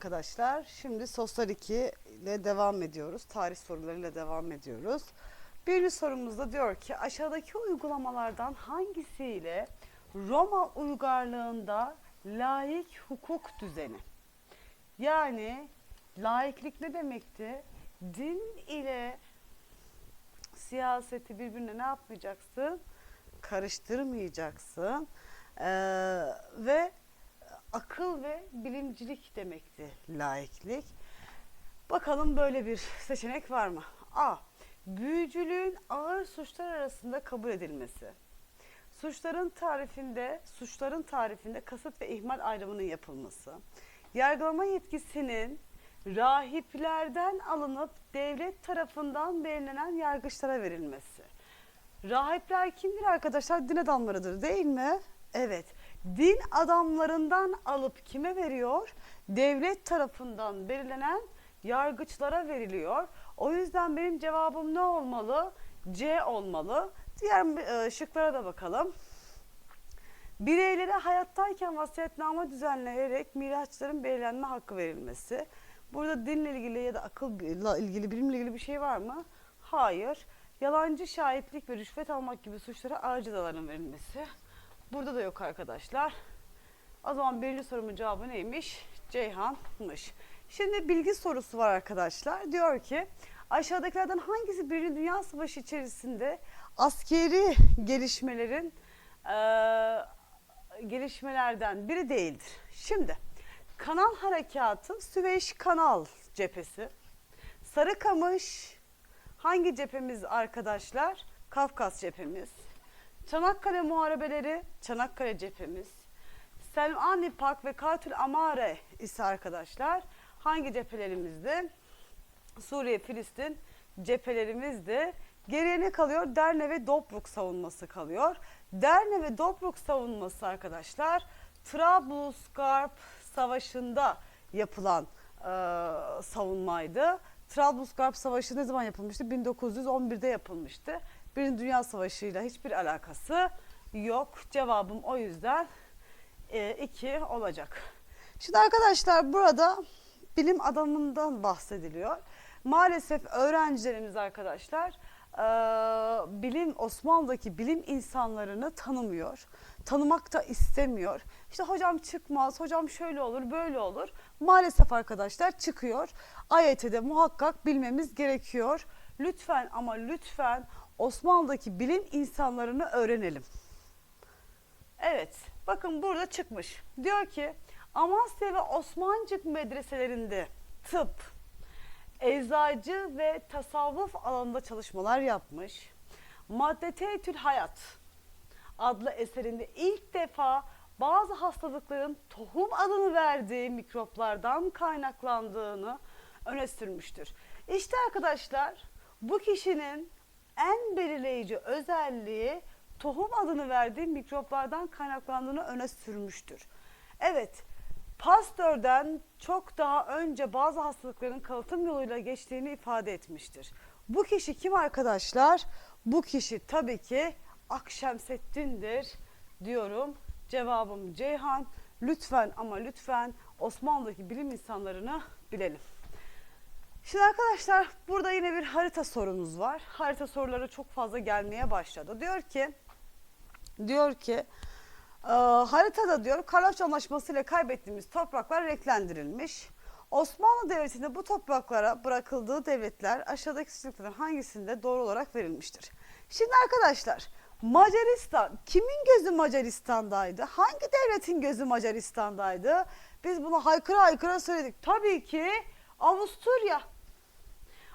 arkadaşlar. Şimdi Sosyal 2 ile devam ediyoruz. Tarih sorularıyla devam ediyoruz. Birinci sorumuzda diyor ki aşağıdaki uygulamalardan hangisiyle Roma uygarlığında laik hukuk düzeni? Yani laiklik ne demekti? Din ile siyaseti birbirine ne yapmayacaksın? Karıştırmayacaksın. Ee, ve akıl ve bilimcilik demekti laiklik. Bakalım böyle bir seçenek var mı? A. Büyücülüğün ağır suçlar arasında kabul edilmesi. Suçların tarifinde, suçların tarifinde kasıt ve ihmal ayrımının yapılması. Yargılama yetkisinin rahiplerden alınıp devlet tarafından belirlenen yargıçlara verilmesi. Rahipler kimdir arkadaşlar? Din adamlarıdır değil mi? Evet. Din adamlarından alıp kime veriyor? Devlet tarafından belirlenen yargıçlara veriliyor. O yüzden benim cevabım ne olmalı? C olmalı. Diğer e, şıklara da bakalım. Bireylere hayattayken vasiyetname düzenleyerek miraçların belirlenme hakkı verilmesi. Burada dinle ilgili ya da akılla ilgili, bilimle ilgili bir şey var mı? Hayır. Yalancı şahitlik ve rüşvet almak gibi suçlara ağır cezaların verilmesi. Burada da yok arkadaşlar. O zaman birinci sorumun cevabı neymiş? Ceyhan'mış. Şimdi bilgi sorusu var arkadaşlar. Diyor ki aşağıdakilerden hangisi Birinci Dünya Savaşı içerisinde askeri gelişmelerin eee, gelişmelerden biri değildir? Şimdi kanal harekatı Süveyş Kanal cephesi. Sarıkamış hangi cephemiz arkadaşlar? Kafkas cephemiz. Çanakkale Muharebeleri Çanakkale cephemiz. Selmani Pak ve Katil Amare ise arkadaşlar hangi cephelerimizde? Suriye, Filistin cephelerimizde. Geriye ne kalıyor? Derne ve Dobruk savunması kalıyor. Derne ve Dobruk savunması arkadaşlar Trablusgarp Savaşı'nda yapılan e, savunmaydı. Trablusgarp Savaşı ne zaman yapılmıştı? 1911'de yapılmıştı. Birinci Dünya Savaşı ile hiçbir alakası yok. Cevabım o yüzden 2 olacak. Şimdi arkadaşlar burada bilim adamından bahsediliyor. Maalesef öğrencilerimiz arkadaşlar e, bilim Osmanlı'daki bilim insanlarını tanımıyor. Tanımak da istemiyor. İşte hocam çıkmaz, hocam şöyle olur, böyle olur. Maalesef arkadaşlar çıkıyor. AYT'de muhakkak bilmemiz gerekiyor. Lütfen ama lütfen Osmanlı'daki bilim insanlarını öğrenelim. Evet, bakın burada çıkmış. Diyor ki Amasya ve Osmancık medreselerinde tıp, eczacı ve tasavvuf alanında çalışmalar yapmış. Maddeteytül Hayat adlı eserinde ilk defa bazı hastalıkların tohum adını verdiği mikroplardan kaynaklandığını öne sürmüştür. İşte arkadaşlar bu kişinin en belirleyici özelliği tohum adını verdiği mikroplardan kaynaklandığını öne sürmüştür. Evet, Pasteur'den çok daha önce bazı hastalıkların kalıtım yoluyla geçtiğini ifade etmiştir. Bu kişi kim arkadaşlar? Bu kişi tabii ki Akşemseddin'dir diyorum. Cevabım Ceyhan. Lütfen ama lütfen Osmanlı'daki bilim insanlarını bilelim. Şimdi arkadaşlar burada yine bir harita sorumuz var. Harita soruları çok fazla gelmeye başladı. Diyor ki diyor ki e, haritada diyor Kalaç Anlaşması ile kaybettiğimiz topraklar renklendirilmiş. Osmanlı Devleti'nde bu topraklara bırakıldığı devletler aşağıdaki seçeneklerden hangisinde doğru olarak verilmiştir? Şimdi arkadaşlar Macaristan kimin gözü Macaristan'daydı? Hangi devletin gözü Macaristan'daydı? Biz bunu haykıra haykıra söyledik. Tabii ki Avusturya.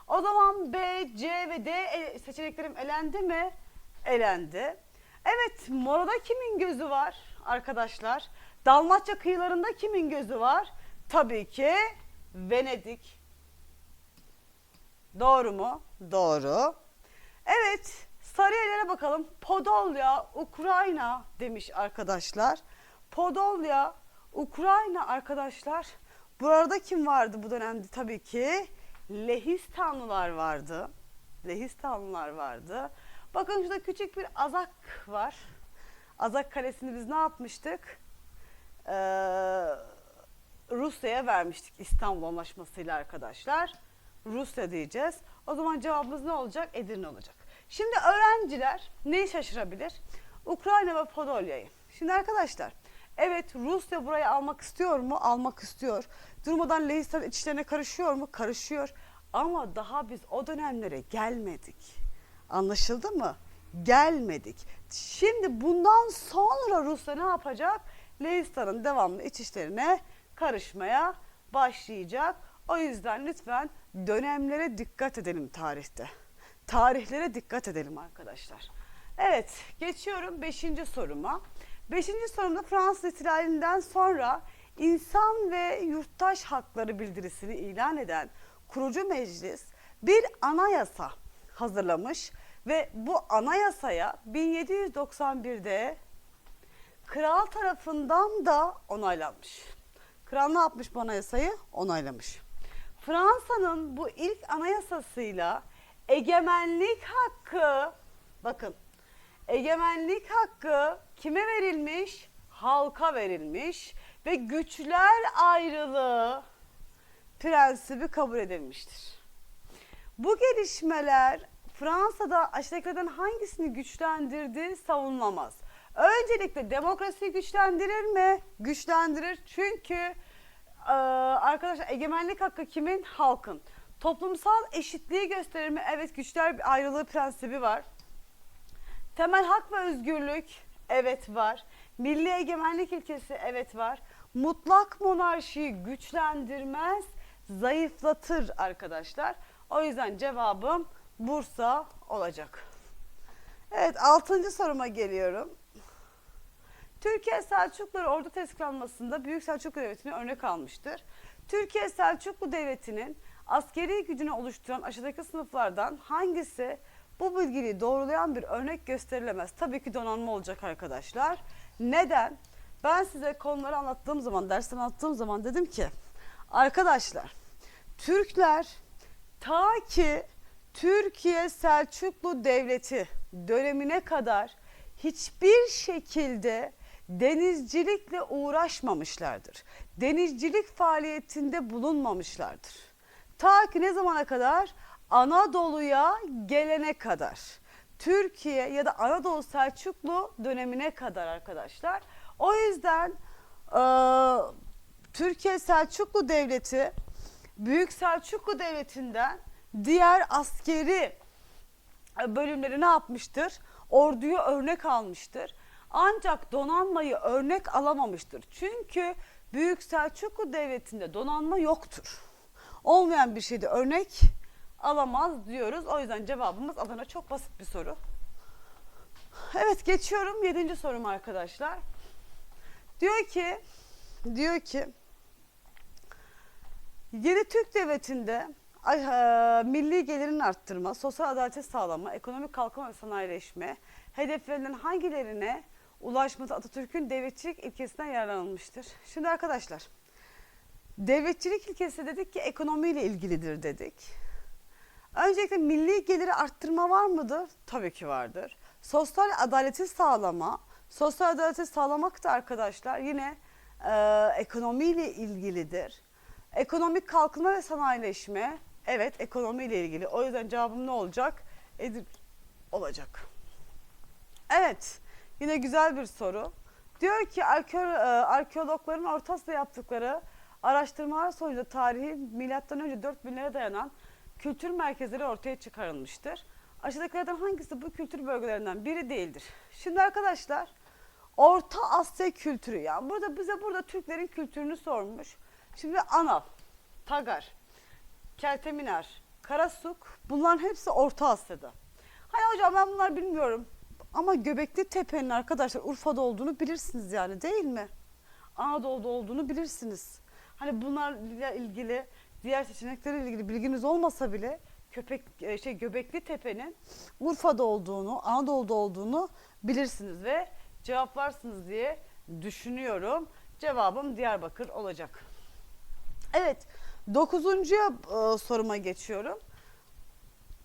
O zaman B, C ve D e- seçeneklerim elendi mi? Elendi. Evet, Mora'da kimin gözü var arkadaşlar? Dalmatça kıyılarında kimin gözü var? Tabii ki Venedik. Doğru mu? Doğru. Evet, Sarıyer'e bakalım. Podolya, Ukrayna demiş arkadaşlar. Podolya, Ukrayna arkadaşlar. Burada kim vardı bu dönemde? Tabii ki Lehistanlılar vardı. Lehistanlılar vardı. Bakın şurada küçük bir Azak var. Azak Kalesi'ni biz ne yapmıştık? Ee, Rusya'ya vermiştik İstanbul Anlaşması'yla arkadaşlar. Rusya diyeceğiz. O zaman cevabımız ne olacak? Edirne olacak. Şimdi öğrenciler neyi şaşırabilir? Ukrayna ve Podolya'yı. Şimdi arkadaşlar evet Rusya burayı almak istiyor mu? Almak istiyor. Durmadan Lehistan iç işlerine karışıyor mu? Karışıyor. Ama daha biz o dönemlere gelmedik. Anlaşıldı mı? Gelmedik. Şimdi bundan sonra Rusya ne yapacak? Leistan'ın devamlı iç işlerine karışmaya başlayacak. O yüzden lütfen dönemlere dikkat edelim tarihte. Tarihlere dikkat edelim arkadaşlar. Evet, geçiyorum 5. soruma. 5. sorumda Fransız ihtilalinden sonra insan ve yurttaş hakları bildirisini ilan eden kurucu meclis bir anayasa hazırlamış ve bu anayasaya 1791'de kral tarafından da onaylanmış. Kral ne yapmış bu anayasayı? Onaylamış. Fransa'nın bu ilk anayasasıyla egemenlik hakkı bakın egemenlik hakkı kime verilmiş? Halka verilmiş ve güçler ayrılığı prensibi kabul edilmiştir. Bu gelişmeler Fransa'da aşağıdakilerden hangisini güçlendirdi savunlamaz. Öncelikle demokrasiyi güçlendirir mi? Güçlendirir çünkü e, arkadaşlar egemenlik hakkı kimin? Halkın. Toplumsal eşitliği gösterir mi? Evet güçler ayrılığı prensibi var. Temel hak ve özgürlük evet var. Milli egemenlik ilkesi evet var. Mutlak monarşiyi güçlendirmez, zayıflatır arkadaşlar. O yüzden cevabım Bursa olacak. Evet altıncı soruma geliyorum. Türkiye Selçukluları ordu tezkiranmasında Büyük Selçuklu Devleti'ni örnek almıştır. Türkiye Selçuklu Devleti'nin askeri gücünü oluşturan aşağıdaki sınıflardan hangisi bu bilgiliği doğrulayan bir örnek gösterilemez? Tabii ki donanma olacak arkadaşlar. Neden? Ben size konuları anlattığım zaman, dersleri anlattığım zaman dedim ki arkadaşlar Türkler ta ki Türkiye Selçuklu Devleti dönemine kadar hiçbir şekilde denizcilikle uğraşmamışlardır. Denizcilik faaliyetinde bulunmamışlardır. Ta ki ne zamana kadar? Anadolu'ya gelene kadar. Türkiye ya da Anadolu Selçuklu dönemine kadar arkadaşlar. O yüzden e, Türkiye Selçuklu Devleti Büyük Selçuklu Devleti'nden diğer askeri bölümleri ne yapmıştır? Orduyu örnek almıştır. Ancak donanmayı örnek alamamıştır. Çünkü Büyük Selçuklu Devleti'nde donanma yoktur. Olmayan bir şeyde örnek alamaz diyoruz. O yüzden cevabımız Adana çok basit bir soru. Evet geçiyorum yedinci sorum arkadaşlar. Diyor ki diyor ki Yeni Türk Devleti'nde e, milli gelirin arttırma, sosyal adaleti sağlama, ekonomik kalkınma ve sanayileşme hedeflerinden hangilerine ulaşması Atatürk'ün devletçilik ilkesinden yararlanılmıştır? Şimdi arkadaşlar, devletçilik ilkesi dedik ki ekonomiyle ilgilidir dedik. Öncelikle milli geliri arttırma var mıdır? Tabii ki vardır. Sosyal adaleti sağlama, sosyal adaleti sağlamak da arkadaşlar yine e, ekonomiyle ilgilidir. Ekonomik kalkınma ve sanayileşme. Evet ekonomiyle ilgili. O yüzden cevabım ne olacak? Edip olacak. Evet. Yine güzel bir soru. Diyor ki e, arkeologların Orta Asya'da yaptıkları araştırmalar sonucu tarihi milattan önce 4000'lere dayanan kültür merkezleri ortaya çıkarılmıştır. Aşağıdakilerden hangisi bu kültür bölgelerinden biri değildir? Şimdi arkadaşlar Orta Asya kültürü yani burada bize burada Türklerin kültürünü sormuş. Şimdi Anal, Tagar, Kelteminar, Karasuk bunların hepsi Orta Asya'da. Hani hocam ben bunları bilmiyorum. Ama Göbekli Tepe'nin arkadaşlar Urfa'da olduğunu bilirsiniz yani değil mi? Anadolu'da olduğunu bilirsiniz. Hani bunlarla ilgili diğer seçeneklerle ilgili bilginiz olmasa bile köpek e, şey Göbekli Tepe'nin Urfa'da olduğunu, Anadolu'da olduğunu bilirsiniz ve cevaplarsınız diye düşünüyorum. Cevabım Diyarbakır olacak. Evet, dokuzuncuya e, soruma geçiyorum.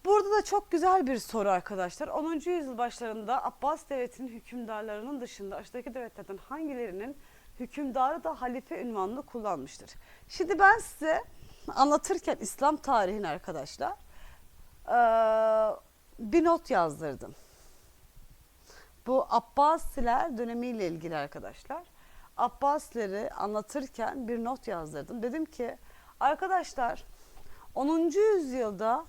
Burada da çok güzel bir soru arkadaşlar. 10. yüzyıl başlarında Abbas devletinin hükümdarlarının dışında aşağıdaki devletlerden hangilerinin hükümdarı da halife ünvanını kullanmıştır. Şimdi ben size anlatırken İslam tarihini arkadaşlar eee, bir not yazdırdım. Bu Abbasiler dönemiyle ilgili arkadaşlar. Abbasileri anlatırken bir not yazdırdım. Dedim ki arkadaşlar 10. yüzyılda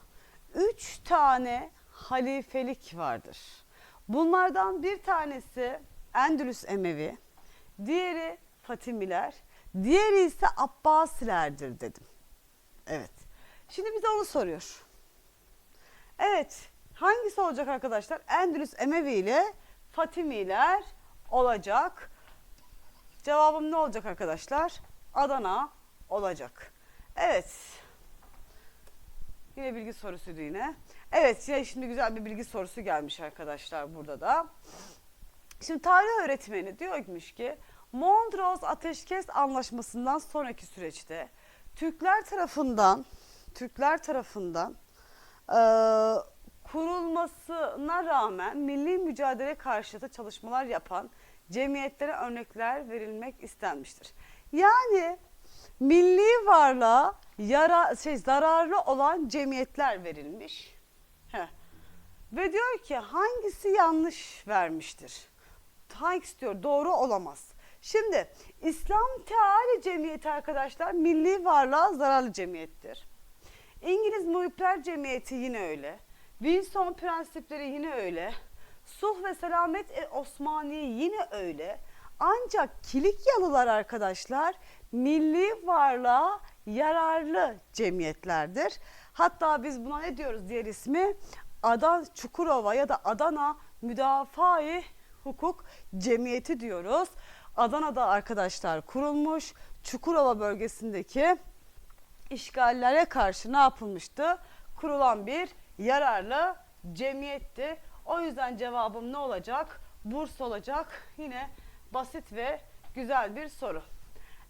3 tane halifelik vardır. Bunlardan bir tanesi Endülüs Emevi, diğeri Fatimiler, diğeri ise Abbasilerdir dedim. Evet. Şimdi bize onu soruyor. Evet. Hangisi olacak arkadaşlar? Endülüs Emevi ile Fatimiler olacak. Cevabım ne olacak arkadaşlar? Adana olacak. Evet. Yine bilgi sorusuydu yine. Evet yine şimdi güzel bir bilgi sorusu gelmiş arkadaşlar burada da. Şimdi tarih öğretmeni diyormuş ki Mondros Ateşkes Anlaşması'ndan sonraki süreçte Türkler tarafından Türkler tarafından eee, kurulmasına rağmen milli mücadele karşıtı çalışmalar yapan cemiyetlere örnekler verilmek istenmiştir. Yani milli varlığa yara, şey, zararlı olan cemiyetler verilmiş. Heh. Ve diyor ki hangisi yanlış vermiştir? Hangisi diyor doğru olamaz. Şimdi İslam Teali Cemiyeti arkadaşlar milli varlığa zararlı cemiyettir. İngiliz Muhipler Cemiyeti yine öyle. Wilson prensipleri yine öyle. Sulh ve Selamet e Osmaniye yine öyle. Ancak Kilikyalılar arkadaşlar milli varlığa yararlı cemiyetlerdir. Hatta biz buna ne diyoruz diğer ismi? Adana Çukurova ya da Adana Müdafaa-i Hukuk Cemiyeti diyoruz. Adana'da arkadaşlar kurulmuş. Çukurova bölgesindeki işgallere karşı ne yapılmıştı? Kurulan bir yararlı cemiyetti. O yüzden cevabım ne olacak? Burs olacak. Yine basit ve güzel bir soru.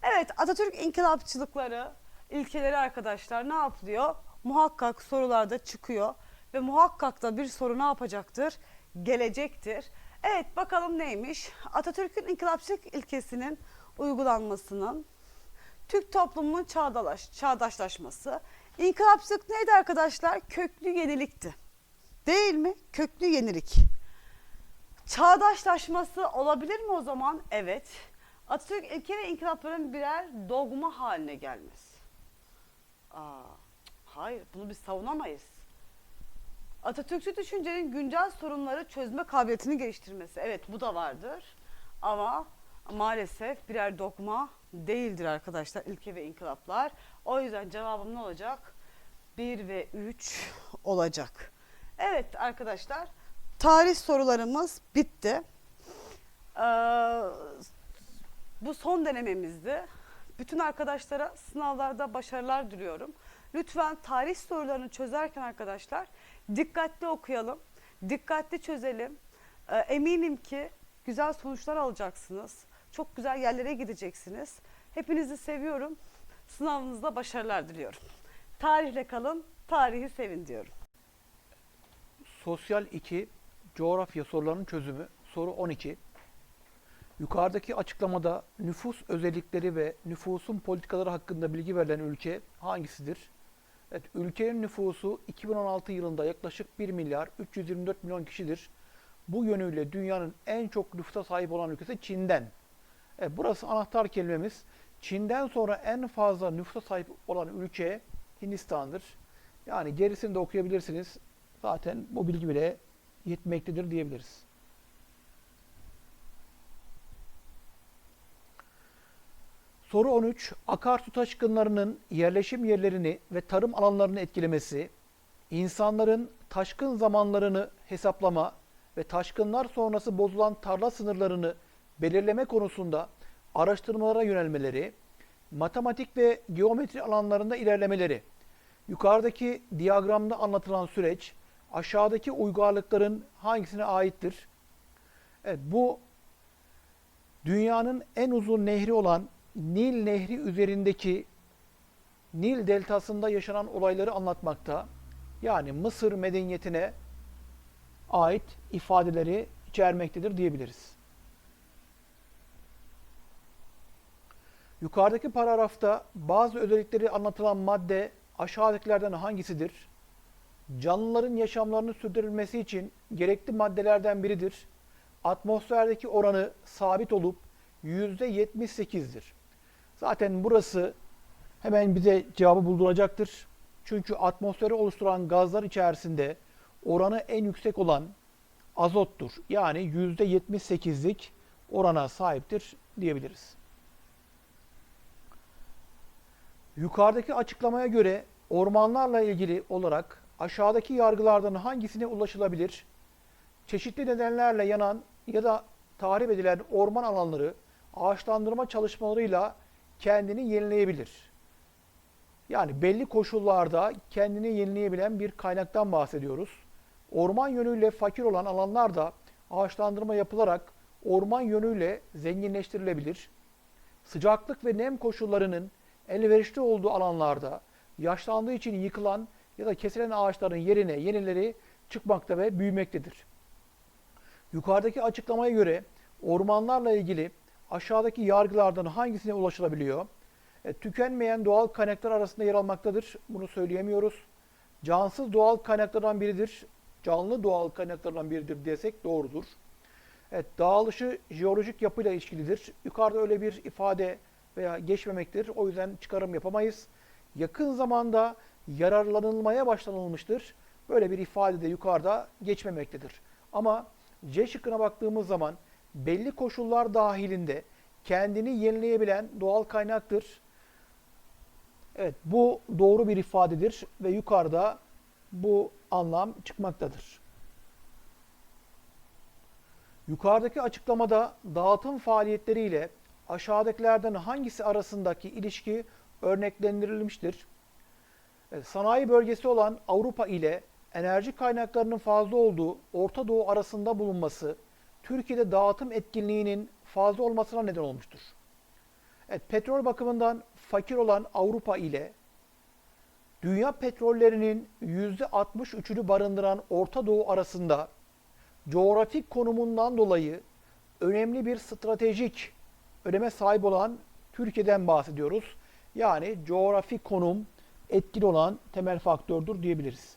Evet Atatürk inkılapçılıkları, ilkeleri arkadaşlar ne yapılıyor? Muhakkak sorularda çıkıyor ve muhakkak da bir soru ne yapacaktır? Gelecektir. Evet bakalım neymiş? Atatürk'ün inkılapçılık ilkesinin uygulanmasının Türk toplumunun çağdalaş, çağdaşlaşması. İnkılapçılık neydi arkadaşlar? Köklü yenilikti. Değil mi? Köklü yenilik. Çağdaşlaşması olabilir mi o zaman? Evet. Atatürk ilke ve inkılapların birer dogma haline gelmesi. Aa, hayır, bunu biz savunamayız. Atatürkçü düşüncenin güncel sorunları çözme kabiliyetini geliştirmesi. Evet bu da vardır. Ama maalesef birer dogma değildir arkadaşlar ilke ve inkılaplar. O yüzden cevabım ne olacak? 1 ve 3 olacak. Evet arkadaşlar tarih sorularımız bitti. Ee, bu son denememizdi. Bütün arkadaşlara sınavlarda başarılar diliyorum. Lütfen tarih sorularını çözerken arkadaşlar dikkatli okuyalım, dikkatli çözelim. Ee, eminim ki güzel sonuçlar alacaksınız. Çok güzel yerlere gideceksiniz. Hepinizi seviyorum. Sınavınızda başarılar diliyorum. Tarihle kalın, tarihi sevin diyorum. Sosyal 2, coğrafya sorularının çözümü. Soru 12. Yukarıdaki açıklamada nüfus özellikleri ve nüfusun politikaları hakkında bilgi verilen ülke hangisidir? Evet, ülkenin nüfusu 2016 yılında yaklaşık 1 milyar 324 milyon kişidir. Bu yönüyle dünyanın en çok nüfusa sahip olan ülkesi Çin'den. Evet, burası anahtar kelimemiz. Çin'den sonra en fazla nüfusa sahip olan ülke Hindistan'dır. Yani gerisini de okuyabilirsiniz. Zaten bu bilgi bile yetmektedir diyebiliriz. Soru 13. Akarsu taşkınlarının yerleşim yerlerini ve tarım alanlarını etkilemesi, insanların taşkın zamanlarını hesaplama ve taşkınlar sonrası bozulan tarla sınırlarını belirleme konusunda araştırmalara yönelmeleri, matematik ve geometri alanlarında ilerlemeleri. Yukarıdaki diyagramda anlatılan süreç aşağıdaki uygarlıkların hangisine aittir? Evet, bu dünyanın en uzun nehri olan Nil Nehri üzerindeki Nil deltasında yaşanan olayları anlatmakta. Yani Mısır medeniyetine ait ifadeleri içermektedir diyebiliriz. Yukarıdaki paragrafta bazı özellikleri anlatılan madde aşağıdakilerden hangisidir? Canlıların yaşamlarını sürdürülmesi için gerekli maddelerden biridir. Atmosferdeki oranı sabit olup %78'dir. Zaten burası hemen bize cevabı bulduracaktır. Çünkü atmosferi oluşturan gazlar içerisinde oranı en yüksek olan azottur. Yani %78'lik orana sahiptir diyebiliriz. Yukarıdaki açıklamaya göre ormanlarla ilgili olarak aşağıdaki yargılardan hangisine ulaşılabilir? Çeşitli nedenlerle yanan ya da tahrip edilen orman alanları ağaçlandırma çalışmalarıyla kendini yenileyebilir. Yani belli koşullarda kendini yenileyebilen bir kaynaktan bahsediyoruz. Orman yönüyle fakir olan alanlarda ağaçlandırma yapılarak orman yönüyle zenginleştirilebilir. Sıcaklık ve nem koşullarının elverişli olduğu alanlarda yaşlandığı için yıkılan ya da kesilen ağaçların yerine yenileri çıkmakta ve büyümektedir. Yukarıdaki açıklamaya göre ormanlarla ilgili aşağıdaki yargılardan hangisine ulaşılabiliyor? E, tükenmeyen doğal kaynaklar arasında yer almaktadır. Bunu söyleyemiyoruz. Cansız doğal kaynaklardan biridir. Canlı doğal kaynaklardan biridir desek doğrudur. Evet, dağılışı jeolojik yapıyla ilişkilidir. Yukarıda öyle bir ifade veya geçmemektir. O yüzden çıkarım yapamayız. Yakın zamanda yararlanılmaya başlanılmıştır. Böyle bir ifade de yukarıda geçmemektedir. Ama C şıkkına baktığımız zaman belli koşullar dahilinde kendini yenileyebilen doğal kaynaktır. Evet bu doğru bir ifadedir ve yukarıda bu anlam çıkmaktadır. Yukarıdaki açıklamada dağıtım faaliyetleriyle aşağıdakilerden hangisi arasındaki ilişki örneklendirilmiştir? Evet, Sanayi bölgesi olan Avrupa ile enerji kaynaklarının fazla olduğu Orta Doğu arasında bulunması Türkiye'de dağıtım etkinliğinin fazla olmasına neden olmuştur. Evet, petrol bakımından fakir olan Avrupa ile dünya petrollerinin %63'ünü barındıran Orta Doğu arasında coğrafik konumundan dolayı önemli bir stratejik öneme sahip olan Türkiye'den bahsediyoruz. Yani coğrafik konum etkili olan temel faktördür diyebiliriz.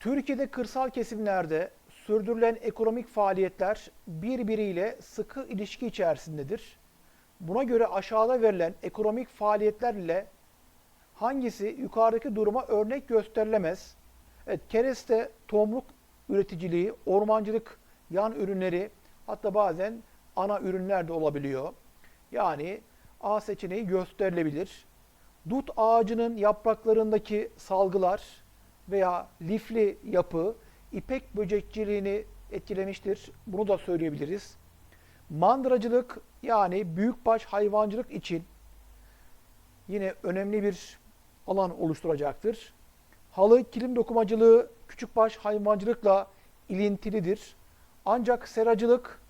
Türkiye'de kırsal kesimlerde sürdürülen ekonomik faaliyetler birbiriyle sıkı ilişki içerisindedir. Buna göre aşağıda verilen ekonomik faaliyetler ile hangisi yukarıdaki duruma örnek gösterilemez? Evet, kereste, tohumluk üreticiliği, ormancılık, yan ürünleri, hatta bazen ana ürünler de olabiliyor. Yani A seçeneği gösterilebilir. Dut ağacının yapraklarındaki salgılar veya lifli yapı ipek böcekçiliğini etkilemiştir. Bunu da söyleyebiliriz. Mandıracılık yani büyükbaş hayvancılık için yine önemli bir alan oluşturacaktır. Halı kilim dokumacılığı küçükbaş hayvancılıkla ilintilidir. Ancak seracılık,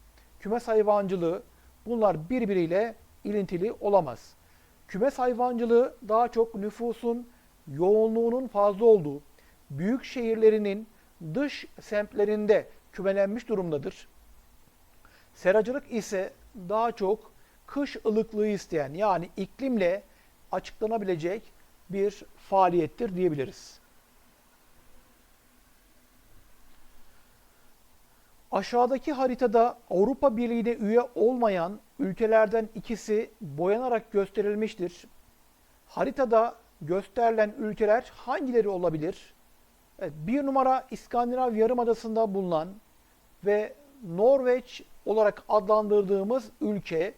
kümes hayvancılığı bunlar birbiriyle ilintili olamaz. Kümes hayvancılığı daha çok nüfusun yoğunluğunun fazla olduğu büyük şehirlerinin dış semtlerinde kümelenmiş durumdadır. Seracılık ise daha çok kış ılıklığı isteyen yani iklimle açıklanabilecek bir faaliyettir diyebiliriz. Aşağıdaki haritada Avrupa Birliği'ne üye olmayan ülkelerden ikisi boyanarak gösterilmiştir. Haritada gösterilen ülkeler hangileri olabilir? Evet, bir numara İskandinav Yarımadası'nda bulunan ve Norveç olarak adlandırdığımız ülke,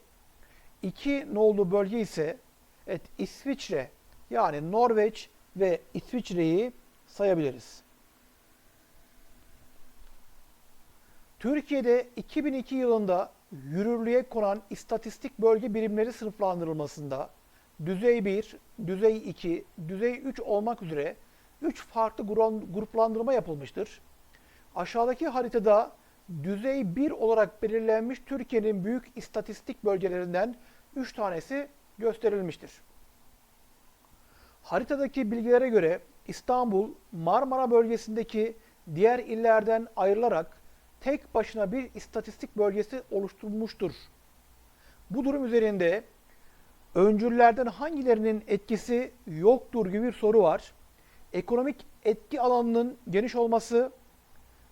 iki nolu bölge ise evet, İsviçre yani Norveç ve İsviçre'yi sayabiliriz. Türkiye'de 2002 yılında yürürlüğe konan istatistik bölge birimleri sınıflandırılmasında düzey 1, düzey 2, düzey 3 olmak üzere 3 farklı gruplandırma yapılmıştır. Aşağıdaki haritada düzey 1 olarak belirlenmiş Türkiye'nin büyük istatistik bölgelerinden 3 tanesi gösterilmiştir. Haritadaki bilgilere göre İstanbul, Marmara bölgesindeki diğer illerden ayrılarak tek başına bir istatistik bölgesi oluşturulmuştur. Bu durum üzerinde öncüllerden hangilerinin etkisi yoktur gibi bir soru var. Ekonomik etki alanının geniş olması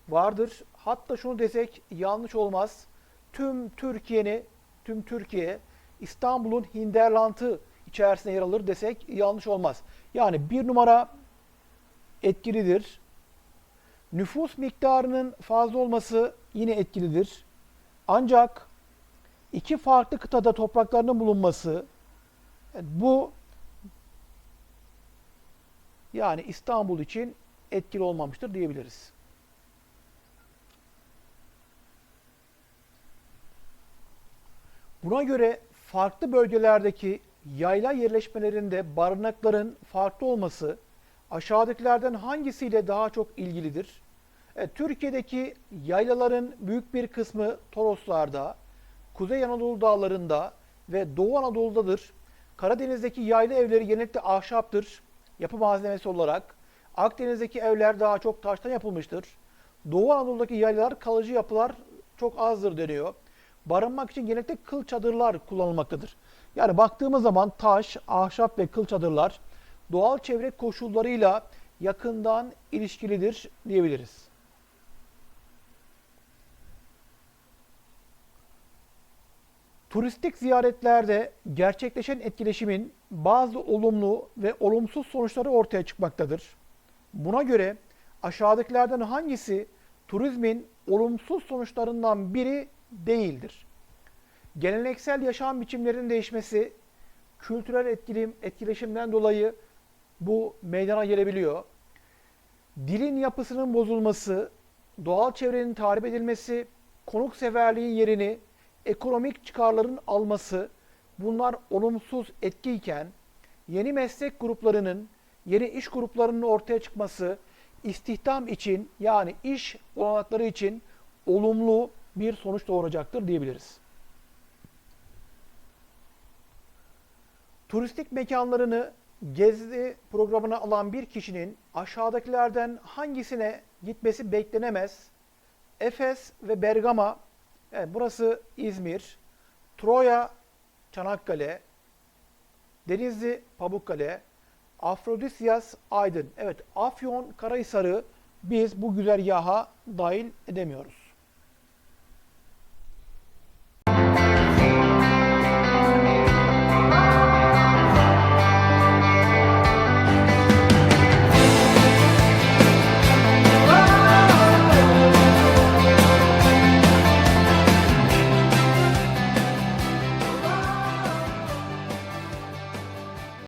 vardır. Hatta şunu desek yanlış olmaz. Tüm Türkiye'ni, tüm Türkiye İstanbul'un hinterlandı içerisinde yer alır desek yanlış olmaz. Yani bir numara etkilidir. Nüfus miktarının fazla olması yine etkilidir. Ancak iki farklı kıtada topraklarının bulunması bu yani İstanbul için etkili olmamıştır diyebiliriz. Buna göre farklı bölgelerdeki yayla yerleşmelerinde barınakların farklı olması aşağıdakilerden hangisiyle daha çok ilgilidir? Evet, Türkiye'deki yaylaların büyük bir kısmı Toroslarda, Kuzey Anadolu dağlarında ve Doğu Anadolu'dadır. Karadeniz'deki yayla evleri genellikle ahşaptır yapı malzemesi olarak. Akdeniz'deki evler daha çok taştan yapılmıştır. Doğu Anadolu'daki yaylalar kalıcı yapılar çok azdır deniyor. Barınmak için genellikle kıl çadırlar kullanılmaktadır. Yani baktığımız zaman taş, ahşap ve kıl çadırlar doğal çevre koşullarıyla yakından ilişkilidir diyebiliriz. Turistik ziyaretlerde gerçekleşen etkileşimin bazı olumlu ve olumsuz sonuçları ortaya çıkmaktadır. Buna göre aşağıdakilerden hangisi turizmin olumsuz sonuçlarından biri değildir? Geleneksel yaşam biçimlerinin değişmesi, kültürel etkilim, etkileşimden dolayı bu meydana gelebiliyor. Dilin yapısının bozulması, doğal çevrenin tahrip edilmesi, konukseverliğin yerini ekonomik çıkarların alması bunlar olumsuz etkiyken yeni meslek gruplarının, yeni iş gruplarının ortaya çıkması istihdam için yani iş olanakları için olumlu bir sonuç doğuracaktır diyebiliriz. Turistik mekanlarını gezi programına alan bir kişinin aşağıdakilerden hangisine gitmesi beklenemez? Efes ve Bergama Evet, burası İzmir, Troya, Çanakkale, Denizli, Pamukkale, Afrodisyas, Aydın. Evet, Afyon, Karahisar'ı biz bu güzergaha dahil edemiyoruz.